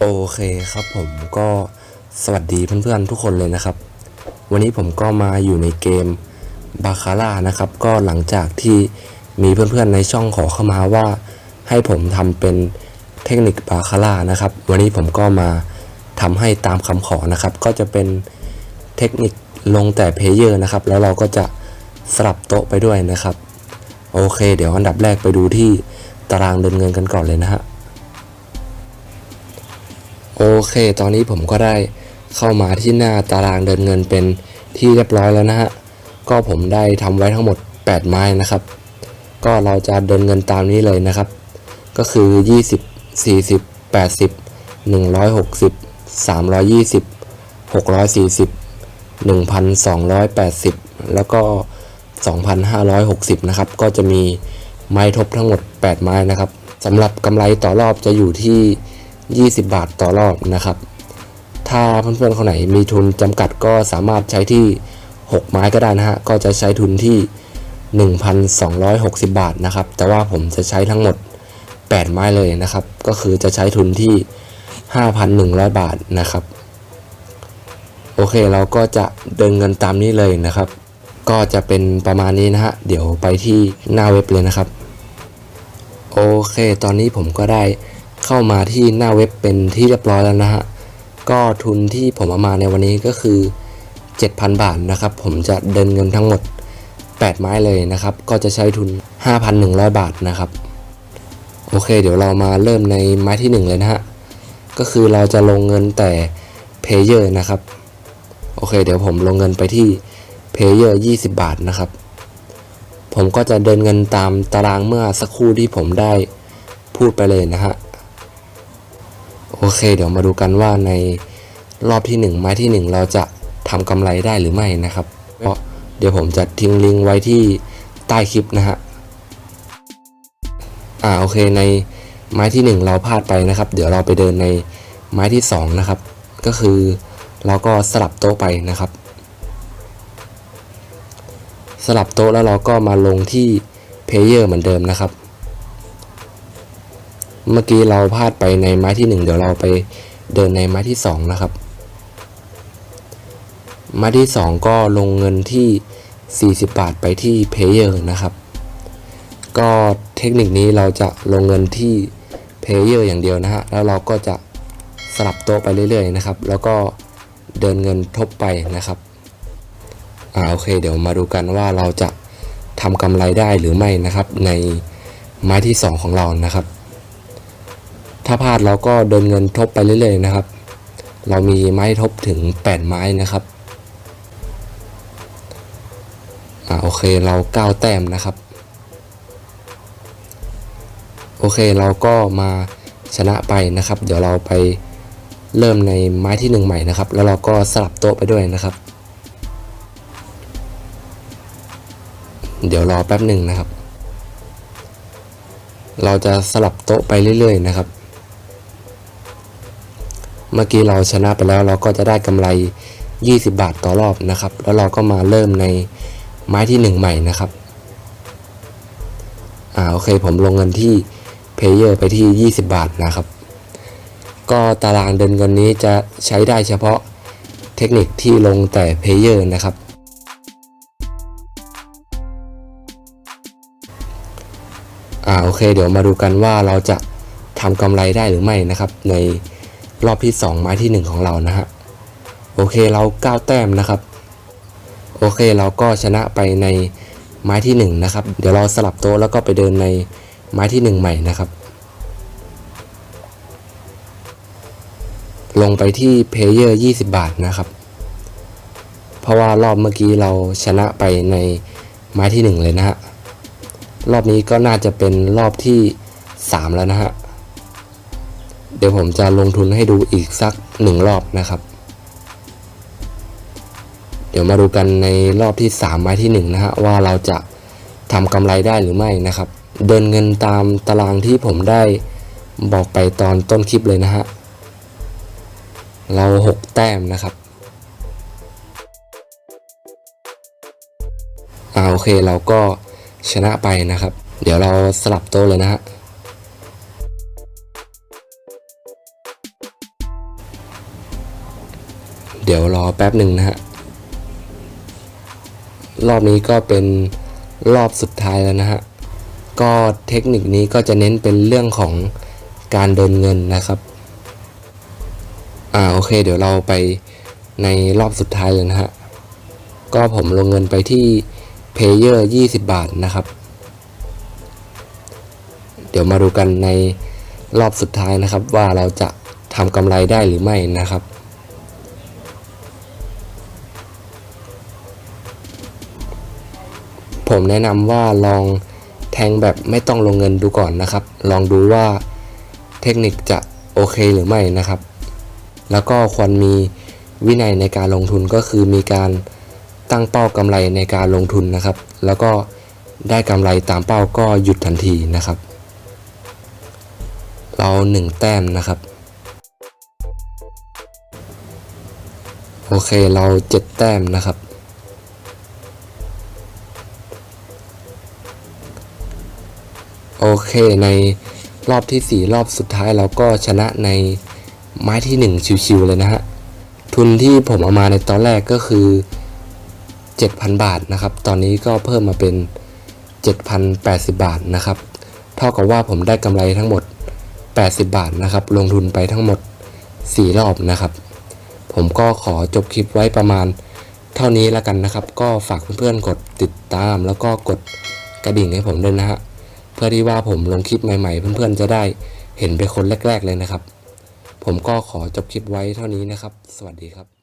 โอเคครับผมก็สวัสดีเพื่อนๆทุกคนเลยนะครับ วันนี้ผมก็มาอยู่ในเกมบาคาร่านะครับ ก็หลังจากที่มีเพื่อนๆในช่องขอเข้ามาว่า ให้ผมทำเป็นเทคนิคบาคาร่านะครับ วันนี้ผมก็มาทำให้ตามคำขอนะครับ ก็จะเป็นเทคนิคลงแต่เพลเยอร์นะครับ แล้วเราก็จะสลับโต๊ะไปด้วยนะครับ โอเค เดี๋ยวอันดับแรกไปดูที่ารางเดินเงินกันก่อนเลยนะฮะ โอเค ตอนนี้ผมก็ได้เข้ามาที่หน้าตารางเดินเงินเป็นที่เรียบร้อยแล้วนะฮะ ก็ผมได้ทำไว้ทั้งหมด 8 ไม้นะครับ ก็เราจะเดินเงินตามนี้เลยนะครับ ก็คือ 20 40 80 160 320 640 1,280 แล้วก็ 2,560 นะครับ ก็จะมี ไม้ทบทั้งหมด 8 ไม้นะครับสำหรับกำไรต่อรอบจะอยู่ที่ 20 บาทต่อรอบนะครับ ถ้าเพื่อนๆคนไหนมีทุนจำกัดก็สามารถใช้ที่ 6 ไม้ก็ได้นะฮะ ก็จะใช้ทุนที่ 1,260 บาทนะครับ แต่ว่าผมจะใช้ทั้งหมด 8 ไม้เลยนะครับ ก็คือจะใช้ทุนที่ 5,100 บาทนะครับ โอเคเราก็จะเดินเงินตามนี้เลยนะครับ ก็จะเป็นประมาณนี้นะฮะ เดี๋ยวไปที่หน้าเว็บเลยนะครับ โอเค ตอนนี้ผมก็ได้เข้ามาที่หน้าเว็บเป็นที่เรียบร้อยแล้วนะฮะ ก็ทุนที่ผมเอามาในวันนี้ก็คือ 7,000 บาทนะครับ ผมจะเดินเงินทั้งหมด 8 ไม้เลยนะครับ ก็จะใช้ทุน 5,100 บาทนะครับ โอเค เดี๋ยวเรามาเริ่มในไม้ที่ 1 เลยนะฮะ ก็คือเราจะลงเงินแต่เพเยอร์นะครับ โอเค เดี๋ยวผมลงเงินไปที่ เพเยอร์20 บาทนะครับ ผมก็จะเดินเงินตามตารางเมื่อสักครู่ที่ผมได้พูดไปเลยนะฮะ โอเค เดี๋ยวมาดูกันว่าในรอบที่ 1 ไม้ที่ 1 เราจะทำกำไรได้หรือไม่นะครับเพราะเดี๋ยวผมจะทิ้งลิงก์ไว้ที่ใต้คลิปนะฮะ อ่าโอเคในไม้ที่ 1 เราพลาดไปนะครับ เดี๋ยวเราไปเดินในไม้ที่ 2 นะครับ ก็คือเราก็สลับโต๊ะไปนะครับ สลับโต๊ะแล้วเราก็มาลงที่เพลเยอร์เหมือนเดิมนะครับ เมื่อกี้เราพลาดไปในไม้ที่ 1 เดี๋ยวเราไปเดินในไม้ที่ 2 นะครับ ไม้ที่ 2 ก็ลงเงินที่ 40 บาทไปที่เพลเยอร์นะครับ ก็เทคนิคนี้เราจะลงเงินที่เพลเยอร์อย่างเดียวนะฮะ แล้วเราก็จะสลับโต๊ะไปเรื่อยๆนะครับ แล้วก็เดินเงินทบไปนะครับ อ่าโอเค เดี๋ยวมาดูกันว่าเราจะทำกำไรได้หรือไม่นะครับ ในไม้ที่ 2 ของเรานะครับ ถ้าพลาดเราก็เดินเงินทบไปเรื่อยๆนะครับ เรามีไม้ทบถึง 8 ไม้นะครับอ่าโอเคเรา9แต้มนะครับ โอเคเราก็มาชนะไปนะครับ เดี๋ยวเราไปเริ่มในไม้ที่หนึ่งใหม่นะครับ แล้วเราก็สลับโต๊ะไปด้วยนะครับ เดี๋ยวรอแป๊บหนึ่งนะครับ เราจะสลับโต๊ะไปเรื่อยๆนะครับ เมื่อกี้เราชนะไปแล้วเราก็จะได้กำไร 20 บาทต่อรอบนะครับ แล้วเราก็มาเริ่มในไม้ที่ 1 ใหม่นะครับอ่าโอเคผมลงเงินที่เพลเยอร์ไปที่ 20 บาทนะครับ ก็ตารางเดินเงินนี้จะใช้ได้เฉพาะเทคนิคที่ลงแต่เพลเยอร์นะครับ อ่าโอเค เดี๋ยวมาดูกันว่าเราจะทำกำไรได้หรือไม่นะครับ ในรอบที่ 2 ไม้ที่ 1 ของเรานะฮะโอเคเรา9แต้มนะครับ โอเคเราก็ชนะไปในไม้ที่ 1 นะครับ เดี๋ยวเราสลับโต๊ะแล้วก็ไปเดินในไม้ที่ 1 ใหม่นะครับ ลงไปที่เพเยอร์20 บาทนะครับ เพราะว่ารอบเมื่อกี้เราชนะไปในไม้ที่ 1 เลยนะฮะ รอบนี้ก็น่าจะเป็นรอบที่ 3 แล้วนะฮะ เดี๋ยวผมจะลงทุนให้ดูอีกสักหนึ่งรอบนะครับ เดี๋ยวมาดูกันในรอบที่ 3 ไม้ที่ 1 นะฮะ ว่าเราจะทำกำไรได้หรือไม่นะครับ เดินเงินตามตารางที่ผมได้บอกไปตอนต้นคลิปเลยนะฮะ เรา 6 แต้มนะครับอ่าโอเคเราก็ ชนะไปนะครับ เดี๋ยวเราสลับโต๊ะเลยนะฮะเดี๋ยวรอแป๊บหนึ่งนะฮะ รอบนี้ก็เป็นรอบสุดท้ายแล้วนะฮะ ก็เทคนิคนี้ก็จะเน้นเป็นเรื่องของการเดินเงินนะครับ อ่าโอเค เดี๋ยวเราไปในรอบสุดท้ายเลยนะฮะ ก็ผมลงเงินไปที่ Payer 20 บาทนะครับ เดี๋ยวมาดูกันในรอบสุดท้ายนะครับ ว่าเราจะทำกำไรได้หรือไม่นะครับผมแนะนำว่าลองแทงแบบไม่ต้องลงเงินดูก่อนนะครับ ลองดูว่าเทคนิคจะโอเคหรือไม่นะครับ แล้วก็ควรมีวินัยในการลงทุนก็คือมีการ ตั้งเป้ากำไรในการลงทุนนะครับ แล้วก็ได้กำไรตามเป้าก็หยุดทันทีนะครับ เราหนึ่งแต้มนะครับ โอเคเราเจ็ดแต้มนะครับ โอเคในรอบที่ 4 รอบสุดท้ายเราก็ชนะในไม้ที่ 1 ชิวๆเลยนะฮะ ทุนที่ผมเอามาในตอนแรกก็คือ 7,000 บาทนะครับ ตอนนี้ก็เพิ่มมาเป็น 7,080 บาทนะครับ เท่ากับว่าผมได้กำไรทั้งหมด 80 บาทนะครับ ลงทุนไปทั้งหมด 4 รอบนะครับ ผมก็ขอจบคลิปไว้ประมาณเท่านี้แล้วกันนะครับ ก็ฝากเพื่อนๆกดติดตาม แล้วก็กดกระดิ่งให้ผมด้วยนะฮะ เพื่อที่ว่าผมลงคลิปใหม่ ๆ เพื่อนๆจะได้เห็นเป็นคนแรก ๆ เลยนะครับ ผมก็ขอจบคลิปไว้เท่านี้นะครับ สวัสดีครับ